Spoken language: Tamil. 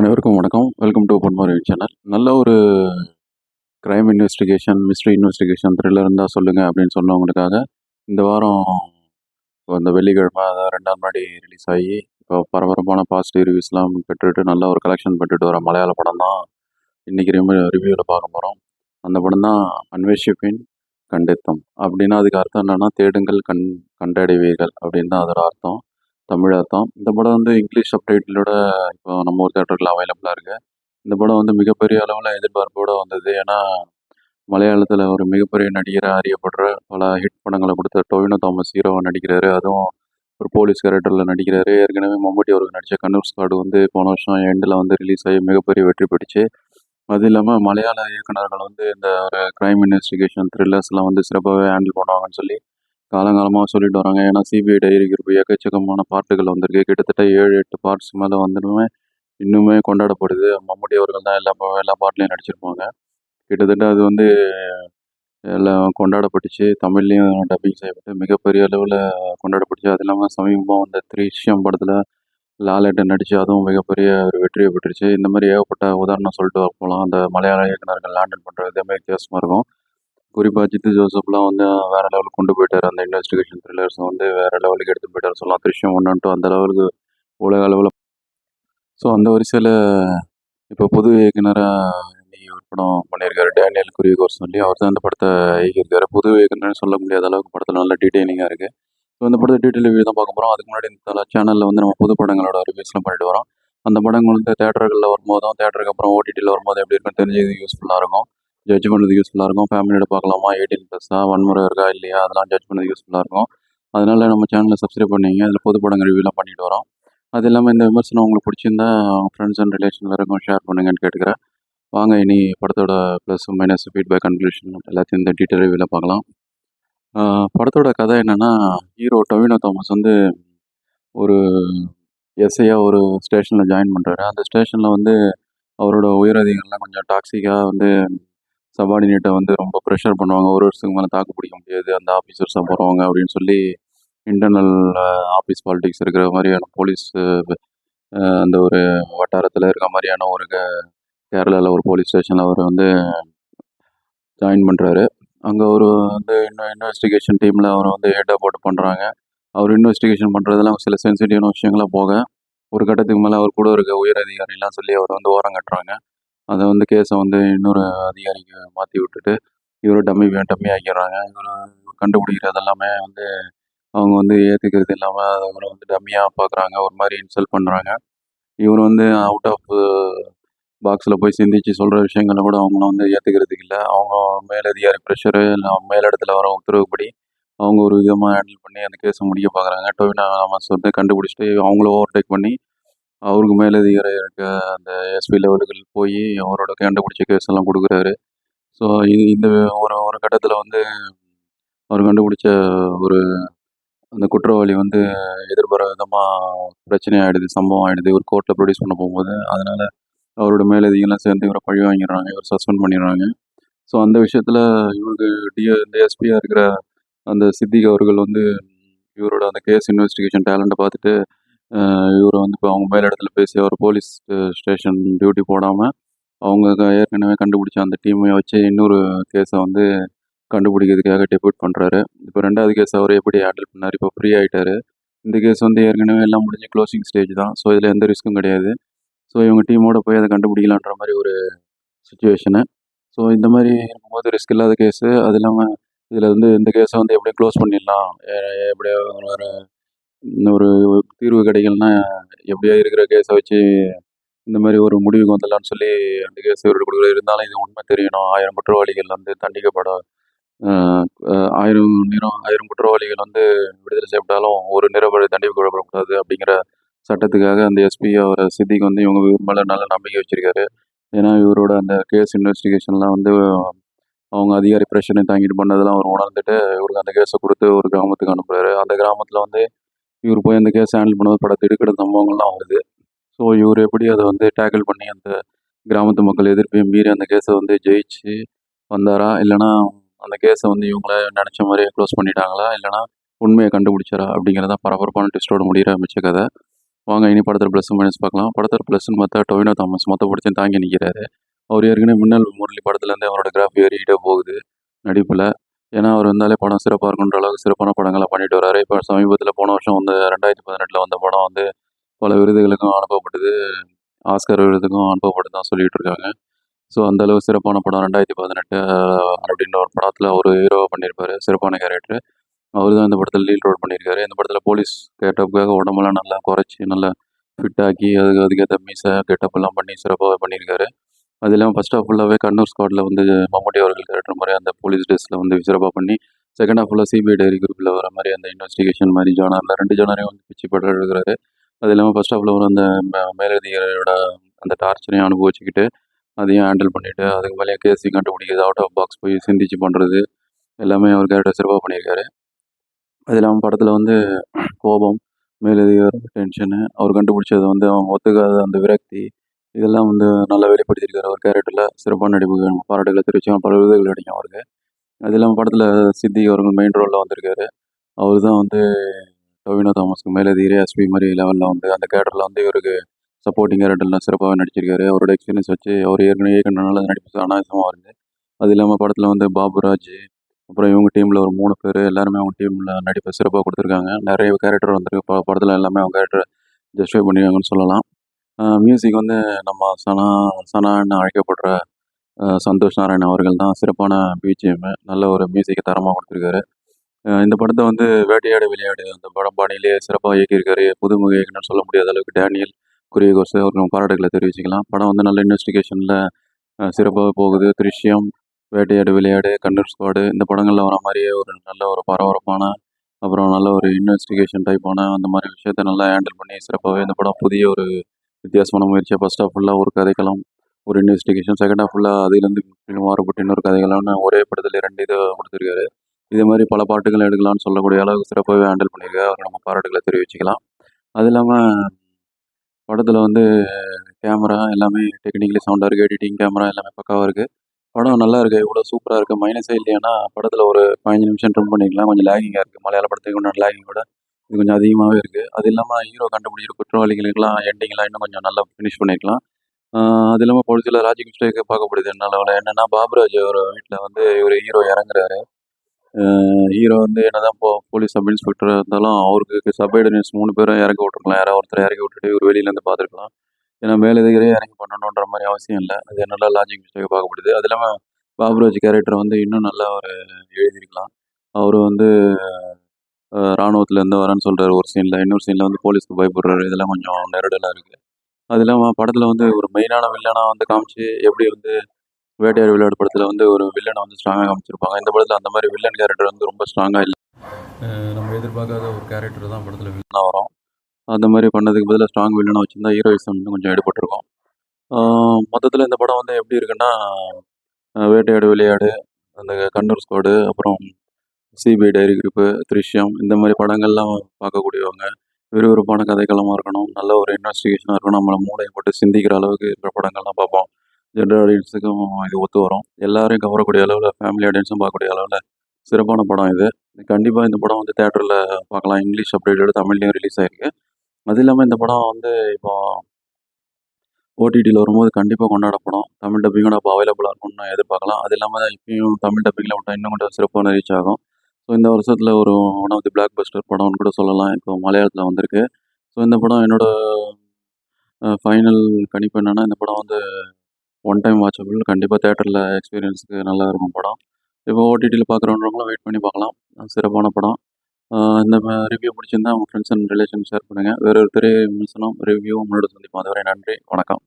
அனைவருக்கும் வணக்கம். வெல்கம் டு பொன்மாரி சேனல் நல்ல ஒரு crime investigation mystery investigation thriller இருந்தால் சொல்லுங்கள் அப்படின்னு சொன்னவங்களுக்காக இந்த வாரம் இந்த வெள்ளிக்கிழமை அதாவது ரெண்டாம் நாடி ரிலீஸ் ஆகி இப்போ பரபரப்பான பாசிட்டிவ் ரிவ்யூஸ்லாம் பெற்றுட்டு நல்ல ஒரு கலெக்ஷன் பெற்றுட்டு வர மலையாள படம் தான் இன்றைக்கி ரிவ்யூ ரிவ்யூவில் பார்க்க போகிறோம் அந்த படம் தான் அன்வேஷிப்பின் கண்டித்தம். அப்படின்னா அதுக்கு அர்த்தம் என்னென்னா தேடுங்கள் கண் கண்டடைவீர்கள் அப்படின்னு தான் அதோட அர்த்தம். தமிழாக தான் இந்த படம் வந்து இங்கிலீஷ் சப்டைட்டிலோட இப்போ நம்ம ஒரு தேட்டரில் அவைலபிளாக இருக்குது இந்த படம் வந்து மிகப்பெரிய அளவில் எதிர்பார்ப்போடு வந்தது. ஏன்னா மலையாளத்தில் ஒரு மிகப்பெரிய நடிகராக அறியப்படுற பல ஹிட் படங்களை கொடுத்த டொவினோ தாமஸ் ஹீரோவாக நடிக்கிறாரு. அதுவும் ஒரு போலீஸ் கேரக்டரில் நடிக்கிறாரு. ஏற்கனவே மம்முட்டி அவருக்கு நடித்த கண்ணூர் ஸ்காடு வந்து போன வருஷம் எண்டில் வந்து ரிலீஸ் ஆகி மிகப்பெரிய வெற்றி பெற்றுச்சு. அது இல்லாமல் மலையாள இயக்குனர்கள் வந்து இந்த ஒரு க்ரைம் இன்வெஸ்டிகேஷன் த்ரில்லர்ஸ்லாம் வந்து சிறப்பாகவே ஹேண்டில் பண்ணுவாங்கன்னு சொல்லி காலங்காலமாக சொல்லிட்டு வராங்க. ஏன்னா சிபிஐ டைரி குரூப் எக்கச்சக்கமான பாட்டுகள் வந்திருக்கு. கிட்டத்தட்ட ஏழு எட்டு பார்ட்ஸ் மேலே வந்துடுமே இன்னுமே கொண்டாடப்படுது. மம்முட்டி அவர்கள் தான் எல்லா எல்லா பாட்டிலையும் நடிச்சிருப்பாங்க. கிட்டத்தட்ட அது வந்து எல்லாம் கொண்டாடப்பட்டுச்சு. தமிழ்லேயும் டப்பிங் செய்யப்பட்டு மிகப்பெரிய அளவில் கொண்டாடப்பட்டுச்சு. அது இல்லாமல் சமீபமாக வந்த த்ரீஷியம் படத்தில் லாலேட்டை நடித்து அதுவும் மிகப்பெரிய ஒரு வெற்றியை பெற்றுச்சு. இந்த மாதிரி ஏகப்பட்ட உதாரணம் சொல்லிட்டு போகலாம் அந்த மலையாள இயக்குநர்கள் லேண்டன் பண்ணுற விதமே வித்தியாசமாக இருக்கும். குறிப்பாக ஜித்து ஜோசப்லாம் வந்து வேற லெவலுக்கு கொண்டு போயிட்டார். அந்த இன்வெஸ்டிகேஷன் த்ரில்லர்ஸ் வந்து வேற லெவலுக்கு எடுத்து போயிட்டார் சொல்லலாம். திருஷ்யம் ஒன்று டூ அந்த லெவலுக்கு உலக அளவில். ஸோ அந்த வரிசையில் இப்போ புது இயக்குனராக இன்னைக்கு ஒரு படம் பண்ணியிருக்காரு. டேனியல் குரியகோர் சொல்லி அவர் தான் அந்த படத்தை இயக்கியிருக்காரு. புது இயக்குனர்னு சொல்ல முடியாத அளவுக்கு படத்தில் நல்ல டீட்டெயிலிங்காக இருக்குது ஸோ இந்த படத்தை டீட்டெயில் ரிவ்யூ தான் பார்க்க போகிறோம் அதுக்கு முன்னாடி இந்த சேனலில் வந்து நம்ம புது படங்களோட ரிவ்யூஸ்லாம் பண்ணிட்டு வரோம். அந்த படங்கள் வந்து தேட்டர்களில் வரும்போதும் தேட்டருக்கு அப்புறம் ஓடிடியில் வரும்போது எப்படி இருக்குன்னு தெரிஞ்சு யூஸ்ஃபுல்லாக இருக்கும். ஜட்ஜ் பண்ணுறது யூஸ்ஃபுல்லாக இருக்கும். ஃபேமிலியோட பார்க்கலாமா? எயிட்டீன் ப்ளஸ்ஸாக வன்முறை இருக்கா? இல்லையா? அதெல்லாம் ஜட்ஜ் பண்ணது யூஸ்ஃபுல்லாக இருக்கும். அதனால் நம்ம சேனலை சப்ஸ்கிரைப் பண்ணிங்க. அதில் புது படங்கள் ரிவ்யூலாம் பண்ணிட்டு வரோம். அது இல்லாமல் இந்த விமர்சனம் உங்களுக்கு பிடிச்சிருந்தா ஃப்ரெண்ட்ஸ் அண்ட் ரிலேஷன் எல்லாருக்கும் ஷேர் பண்ணுங்கன்னு கேட்டுக்கிறேன். வாங்க இனி படத்தோட ப்ளஸ் மைனஸ் ஃபீட்பேக் கன்க்ளூஷன் எல்லாத்தையும் இந்த டீட்டெயில் ரிவ்யூவில் பார்க்கலாம். படத்தோட கதை என்னென்னா ஹீரோ டொவினோ தாமஸ் வந்து ஒரு எஸ்ஐயாக ஒரு ஸ்டேஷனில் ஜாயின் பண்ணுறாரு அந்த ஸ்டேஷனில் வந்து அவரோட உயரதிகாரிலாம் கொஞ்சம் டாக்ஸிக்காக வந்து சபார்டினேட்டை வந்து ரொம்ப ப்ரெஷர் பண்ணுவாங்க. ஒரு வருஷத்துக்கு மேலே தாக்கு பிடிக்க முடியாது. அந்த ஆஃபீஸர்ஸாக போகிறவங்க அப்படின்னு சொல்லி இன்டர்னல் ஆஃபீஸ் பாலிடிக்ஸ் இருக்கிற மாதிரியான போலீஸ் அந்த ஒரு வட்டாரத்தில் இருக்கிற மாதிரியான ஒரு கேரளாவில் ஒரு போலீஸ் ஸ்டேஷனில் அவர் வந்து ஜாயின் பண்ணுறாரு அங்கே ஒரு வந்து இன்னும் இன்வெஸ்டிகேஷன் டீமில் அவர் வந்து ஹெட்டாக போட்டு பண்ணுறாங்க அவர் இன்வெஸ்டிகேஷன் பண்ணுறதுலாம் சில சென்சிட்டிவான விஷயங்களாக போக ஒரு கட்டத்துக்கு மேலே அவர் கூட இருக்க உயர் அதிகாரிலாம் சொல்லி அவர் வந்து ஓரம் கட்டுறாங்க. அதை வந்து கேஸை வந்து இன்னொரு அதிகாரிக்கு மாற்றி விட்டுட்டு இவரை டம்மி டம்மி ஆக்கிடுறாங்க. இவர் கண்டுபிடிக்கிறது எல்லாமே வந்து அவங்க வந்து ஏற்றுக்கிறது இல்லாமல் அவரை வந்து டம்மியாக பார்க்குறாங்க ஒரு மாதிரி இன்சல்ட் பண்ணுறாங்க இவர் வந்து அவுட் ஆஃப் பாக்ஸில் போய் சிந்திச்சு சொல்கிற விஷயங்களை கூட அவங்களும் வந்து ஏற்றுக்கிறதுக்கு இல்லை. அவங்க மேலதிகாரி ப்ரெஷரு இல்லை மேலிடத்துல வர உத்தரவுப்படி அவங்க ஒரு விதமாக ஹேண்டில் பண்ணி அந்த கேஸை முடிக்க பார்க்குறாங்க டொவினா தாமஸ் வந்து கண்டுபிடிச்சிட்டு அவங்கள ஓவர்டேக் பண்ணி அவருக்கு மேலதிகாரி இருக்க அந்த எஸ்பி லெவலுக்கு போய் அவரோட கண்டுபிடிச்ச கேஸ் எல்லாம் கொடுக்குறாரு. ஸோ இது இந்த ஒரு ஒரு கட்டத்தில் வந்து அவர் கண்டுபிடிச்ச ஒரு அந்த குற்றவாளி வந்து எதிர்பாராத விதமாக பிரச்சனை ஆகிடுது சம்பவம் ஆகிடுது ஒரு கோர்ட்டில் ப்ரொடியூஸ் பண்ண போகும்போது அதனால் அவரோட மேலதிகெல்லாம் சேர்ந்து இவரை பழி வாங்கிடுறாங்க இவர் சஸ்பெண்ட் பண்ணிடுறாங்க. ஸோ அந்த விஷயத்தில் இவருக்கு டிஎ இந்த எஸ்பியாக இருக்கிற அந்த சித்திக் அவர்கள் வந்து இவரோட அந்த கேஸ் இன்வெஸ்டிகேஷன் டேலண்ட்டை பார்த்துட்டு இவரை வந்து இப்போ அவங்க மேல் இடத்துல பேசி அவர் போலீஸ் ஸ்டேஷன் டியூட்டி போடாமல் அவங்க ஏற்கனவே கண்டுபிடிச்ச அந்த டீமை வச்சு இன்னொரு கேஸை வந்து கண்டுபிடிக்கிறதுக்காக டெபியூட் பண்ணுறாரு இப்போ ரெண்டாவது கேஸ் அவர் எப்படி ஹேண்டில் பண்ணார்? இப்போ ஃப்ரீ ஆகிட்டார் இந்த கேஸ் வந்து ஏற்கனவே எல்லாம் முடிஞ்சு க்ளோசிங் ஸ்டேஜ் தான். ஸோ இதில் எந்த ரிஸ்க்கும் கிடையாது. ஸோ இவங்க டீமோட போய் அதை கண்டுபிடிக்கலான்ற மாதிரி ஒரு சுச்சுவேஷனு ஸோ இந்த மாதிரி இருக்கும்போது ரிஸ்க் இல்லாத கேஸு அது இல்லாமல் இதில் வந்து இந்த கேஸை வந்து எப்படி க்ளோஸ் பண்ணிடலாம். எப்படியோ ஒரு ஒரு தீர்வு கிடைக்கலனா எப்படியா இருக்கிற கேஸை வச்சு இந்த மாதிரி ஒரு முடிவுக்கு வந்துடலாம்னு சொல்லி அந்த கேஸ் இவர்கள் கொடுக்குற இருந்தாலும் இது உண்மை தெரியணும். ஆயிரம் குற்றவாளிகள் வந்து தண்டிக்கப்பட ஆயிரம் நிறம் ஆயிரம் குற்றவாளிகள் வந்து விடுதலை செய்யப்பட்டாலும் ஒரு நிரபரை தண்டிக்கப்படக்கூடாது அப்படிங்கிற சட்டத்துக்காக அந்த எஸ்பி அவரை சித்திக்கு வந்து இவங்க இவர் மேலே நல்ல நம்பிக்கை வச்சிருக்காரு. ஏன்னா இவரோட அந்த கேஸ் இன்வெஸ்டிகேஷன்லாம் வந்து அவங்க அதிகாரி பிரச்சனை தாங்கிட்டு பண்ணதெல்லாம் அவர் உணர்ந்துட்டு இவருக்கு அந்த கேஸை கொடுத்து ஒரு கிராமத்துக்கு அனுப்புறாரு. அந்த கிராமத்தில் வந்து இவர் போய் அந்த கேஸ் ஹேண்டில் பண்ணது பல திடுக்கிட சம்பவங்கள்லாம் வருது. ஸோ இவர் எப்படி அதை வந்து டேக்கிள் பண்ணி அந்த கிராமத்து மக்கள் எதிர்ப்பையும் மீறி அந்த கேஸை வந்து ஜெயிச்சு வந்தாரா? இல்லைனா அந்த கேஸை வந்து இவங்கள நினச்ச மாதிரியே க்ளோஸ் பண்ணிட்டாங்களா? இல்லைனா உண்மையை கண்டுபிடிச்சாரா? அப்படிங்கிறத பரபரப்பான டெஸ்ட்டோட முடிகிற மிச்ச கதை. வாங்க இனி படத்தில் ப்ளஸ் மைனஸ் பார்க்கலாம். படத்தில் ப்ளஸ்ன்னு பார்த்தா டொவினோ தாமஸ் மொத்த படத்தையும் தாங்கி நிற்கிறாரு அவர் ஏற்கனவே மின்னல் முரளி படத்துலேருந்து அவரோட கிராஃப் ஏறிக்கிட்டே போகுது நடிப்பில். ஏன்னா அவர் இருந்தாலே படம் சிறப்பாக இருக்குன்ற அளவுக்கு சிறப்பான படங்களை பண்ணிட்டு வராரு. இப்போ சமீபத்தில் போன வருஷம் வந்து ரெண்டாயிரத்தி பதினெட்டில் வந்த படம் வந்து பல விருதுகளுக்கும் அனுப்பப்பட்டது. ஆஸ்கர் விருதுக்கும் அனுப்பப்பட்டு தான் சொல்லிட்டு இருக்காங்க. ஸோ அந்தளவு சிறப்பான படம் ரெண்டாயிரத்தி பதினெட்டு அப்படின்ற ஒரு படத்தில் அவர் ஹீரோவாக பண்ணியிருப்பாரு. சிறப்பான கேரக்டர். அவர் தான் இந்த படத்தில் லீட் ரோல் பண்ணியிருக்காரு. இந்த படத்தில் போலீஸ் கேட்டப்புக்காக உடம்பெல்லாம் நல்லா குறைச்சி நல்லா ஃபிட்டாக்கி அதுக்கு அதுக்கேற்ற மீசை கெட்டப் எல்லாம் பண்ணி சிறப்பாக பண்ணியிருக்காரு. அது இல்லாமல் ஃபஸ்ட் ஆஃப் ஃபுல்லாகவே கண்ணூர் ஸ்குவாடில் வந்து மம்முட்டி அவர்கள் கேரக்டர் மாதிரி அந்த போலீஸ் ட்ரெஸ்ஸில் வந்து சிறப்பாக பண்ணி செகண்ட் ஆஃப் ஃபுல்லாக சிபிஐ டைரி குரூப்பில் வர மாதிரி அந்த இன்வெஸ்டிகேஷன் மாதிரி ஜானரில் ரெண்டு ஜானரையும் வந்து பிச்சு படம் எடுக்கிறாரு அது இல்லாமல் ஃபஸ்ட் ஹாஃபில் வர அந்த மேலதிகாரியோட அந்த டார்ச்சரையும் அனுபவிச்சுக்கிட்டு அதையும் ஹேண்டில் பண்ணிவிட்டு அதுக்கு மேலே கேசி கண்டுபிடிக்கிறது அவுட் ஆஃப் பாக்ஸ் போய் சிந்திச்சு பண்ணுறது எல்லாமே அவர் கேரக்டர் சிறப்பாக பண்ணியிருக்காரு. அது இல்லாமல் படத்தில் வந்து கோபம் மேலதிகார டென்ஷனு அவர் கண்டுபிடிச்சது வந்து அவங்க ஒத்துக்காத அந்த விரக்தி இதெல்லாம் வந்து நல்லா வெளிப்படுத்தியிருக்காரு. அவர் கேரக்டரில் சிறப்பான நடிப்புக்கு பாராட்டுகளை தெரிவிச்சாங்க பல விருதுகள் கிடைக்கும் அவருக்கு. அது இல்லாமல் படத்தில் சித்தி அவர்கள் மெயின் ரோலில் வந்திருக்காரு. அவர் தான் வந்து டொவினோ தாமஸ்க்கு மேலே தீரே எஸ்பி மாதிரி லெவலில் வந்து அந்த கேரக்டரில் வந்து இவருக்கு சப்போர்ட்டிங் கேரக்டர்லாம் சிறப்பாக நடிச்சிருக்காரு. அவரோட எக்ஸ்பீரியன்ஸ் வச்சு அவர் ஏற்கனவே ஏற்கனவே நடிப்பு அனாயசமாக வருது. அது இல்லாமல் படத்தில் வந்து பாபுராஜ் அப்புறம் இவங்க டீமில் ஒரு மூணு பேர் எல்லாருமே அவங்க டீமில் நடிப்பை சிறப்பாக கொடுத்துருக்காங்க. நிறைய கேரக்டர் வந்திருக்கு. படத்தில் எல்லாமே அவங்க கேரக்டர் ஜஸ்டிஃபை பண்ணியிருக்காங்கன்னு சொல்லலாம். மியூசிக் வந்து நம்ம சனா சனான்னு அழைக்கப்படுற சந்தோஷ் நாராயண் அவர்கள் தான் சிறப்பான பிஜிஎம் நல்ல ஒரு மியூசிக்கை தரமாக கொடுத்துருக்காரு. இந்த படத்தை வந்து வேட்டையாடு விளையாடு அந்த படம் பாணியிலே சிறப்பாக இயக்கியிருக்காரு. புதுமுக இயக்குனர் சொல்ல முடியாத அளவுக்கு டேனியல் குரியகோஸ் அவருக்கு நம்ம பாராட்டுகளை தெரிவிச்சுக்கலாம். படம் வந்து நல்ல இன்வெஸ்டிகேஷனில் சிறப்பாக போகுது. திருஷ்யம் வேட்டையாடு விளையாடு கண்ணூர் ஸ்குவாடு இந்த படங்களில் வர மாதிரியே ஒரு நல்ல ஒரு பரபரப்பான அப்புறம் நல்ல ஒரு இன்வெஸ்டிகேஷன் டைப்பான அந்த மாதிரி விஷயத்தை நல்லா ஹேண்டில் பண்ணி சிறப்பாகவே இந்த படம் புதிய ஒரு வித்தியாசமான முயற்சியாக ஃபஸ்ட் ஆஃப் ஃபுல்லாக ஒரு கதைக்களம் ஒரு இன்வெஸ்டிகேஷன் செகண்ட் ஆஃப் ஃபுல்லாக அதுலேருந்து முற்றிலும் மாறுபட்டு இன்னொரு கதைகளான ஒரே படத்தில் ரெண்டு இதை கொடுத்துருக்காரு. இதே மாதிரி பல பாட்டுகள் எடுக்கலாம்னு சொல்லக்கூடிய அளவுக்கு சிறப்பாகவே ஹேண்டில் பண்ணியிருக்காரு. அவருக்கு நம்ம பாராட்டுகளை தெரிவிச்சுக்கலாம். அது இல்லாமல் படத்தில் வந்து கேமரா எல்லாமே டெக்னிக்கலி சவுண்டாக இருக்குது எடிட்டிங் கேமரா எல்லாமே பக்காவாக இருக்குது படம் நல்லா இருக்குது இவ்வளோ சூப்பராக இருக்குது மைனஸே இல்லையானா படத்தில் ஒரு பதினஞ்சு நிமிஷம் ட்ரிம் பண்ணிக்கலாம். கொஞ்சம் லேகிங்காக இருக்குது மலையாள படத்துக்கு உண்டான லேகிங் கூட இது கொஞ்சம் அதிகமாகவே இருக்குது அது இல்லாமல் ஹீரோ கண்டுபிடிக்கிற குற்றவாளிகளுக்கெல்லாம் எண்டிங்லாம் இன்னும் கொஞ்சம் நல்லா ஃபினிஷ் பண்ணிக்கலாம் அது இல்லாமல் பொழுதுல ராஜி மிஸ்டேக் பார்க்கப்படுது என்னால் என்னென்னா பாபுராஜ் ஒரு வீட்டில் வந்து இவர் ஹீரோ இறங்குறாரு. ஹீரோ வந்து என்னதான் போ போலீஸ் சப் இன்ஸ்பெக்டர் இருந்தாலும் அவருக்கு சப்ஐடன்ஸ் மூணு பேரும் இறக்கி விட்ருக்கலாம் யாராவது ஒருத்தர் இறக்கி விட்டுட்டு இவர் வெளியிலேருந்து பார்த்துருக்கலாம். ஏன்னா மேலதிகாரே இறங்கி பண்ணணுன்ற மாதிரி அவசியம் இல்லை. அது நல்லா லாஜிக் மிஸ்டேக் பார்க்கப்படுது. அது இல்லாமல் பாபுராஜ் கேரக்டர் வந்து இன்னும் நல்லா ஒரு எழுதியிருக்கலாம் அவர் வந்து இராணுவத்துலேருந்து வரேன்னு சொல்கிறாரு ஒரு சீனில் இன்னொரு சீனில் வந்து போலீஸ்க்கு பயப்படுறாரு. இதெல்லாம் கொஞ்சம் நெருடலாக இருக்குது அது இல்லாமல் படத்தில் வந்து ஒரு மெயினான வில்லனாக வந்து காமிச்சு எப்படி வந்து வேட்டையாடு விளையாடு படத்தில் வந்து ஒரு வில்லனை வந்து ஸ்ட்ராங்காக காமிச்சிருப்பாங்க. இந்த படத்தில் அந்த மாதிரி வில்லன் கேரக்டர் வந்து ரொம்ப ஸ்ட்ராங்காக இல்லை. நம்ம எதிர்பார்க்காத ஒரு கேரக்டர் தான் படத்தில் வில்லனாக வரும். அந்த மாதிரி பண்ணதுக்கு பதிலாக ஸ்ட்ராங் வில்லனாக வச்சுருந்தா ஹீரோயிசம் இன்னும் கொஞ்சம் எடுபட்டிருக்கும். மொத்தத்தில் இந்த படம் வந்து எப்படி இருக்குன்னா வேட்டையாடு விளையாடு அந்த கண்ணூர் ஸ்குவாடு அப்புறம் சிபிஐ டைரி குரூப்பு திருஷ்யம் இந்த மாதிரி படங்கள்லாம் பார்க்கக்கூடியவங்க விறுவிறுப்பான கதைக்களமாக இருக்கணும் நல்ல ஒரு இன்வெஸ்டிகேஷனாக இருக்கணும் நம்மளை மூளையை போட்டு சிந்திக்கிற அளவுக்கு இருக்கிற படங்கள்லாம் பார்ப்போம். ஜென்ரல் ஆடியன்ஸுக்கும் இது ஒத்து வரும். எல்லாரையும் கவரக்கூடிய அளவில் ஃபேமிலி ஆடியன்ஸும் பார்க்கக்கூடிய அளவில் சிறப்பான படம் இது. கண்டிப்பாக இந்த படம் வந்து தேட்டரில் பார்க்கலாம். இங்கிலீஷ் அப்டேட்டோட தமிழ்லேயும் ரிலீஸ் ஆயிருக்கு. அது இல்லாமல் இந்த படம் வந்து இப்போ ஓடிடியில் வரும்போது கண்டிப்பாக கொண்டாடப்படும். தமிழ் டப்பிங்கோட அப்போ அவைலபிளாக இருக்கும்னு எதிர்பார்க்கலாம். அது இல்லாமல் இப்பயும் தமிழ் டப்பிங்கில் விட்டால் இன்னும் கொஞ்சம் சிறப்பான ரீச் ஆகும். ஸோ இந்த வருஷத்தில் ஒரு one of the blockbuster படம்னு கூட சொல்லலாம். இப்போ மலையாளத்தில் வந்திருக்கு. ஸோ இந்த படம் என்னோட ஃபைனல் கணிப்பு என்னென்னா இந்த படம் வந்து ஒன் டைம் வாட்சபிள் கண்டிப்பாக தேட்டரில் எக்ஸ்பீரியன்ஸுக்கு நல்லா இருக்கும் படம். இப்போ ஓடிடியில் பார்க்குறவங்களும் வெயிட் பண்ணி பார்க்கலாம் சிறப்பான படம். இந்த ரிவ்யூ பிடிச்சிருந்தா உங்கள் ஃப்ரெண்ட்ஸ் அண்ட் ரிலேஷன் ஷேர் பண்ணுங்கள் வேறு ஒரு திரை விமர்சனம் ரிவ்யூ உங்களோட சந்திப்போம். அதுவரை நன்றி. வணக்கம்.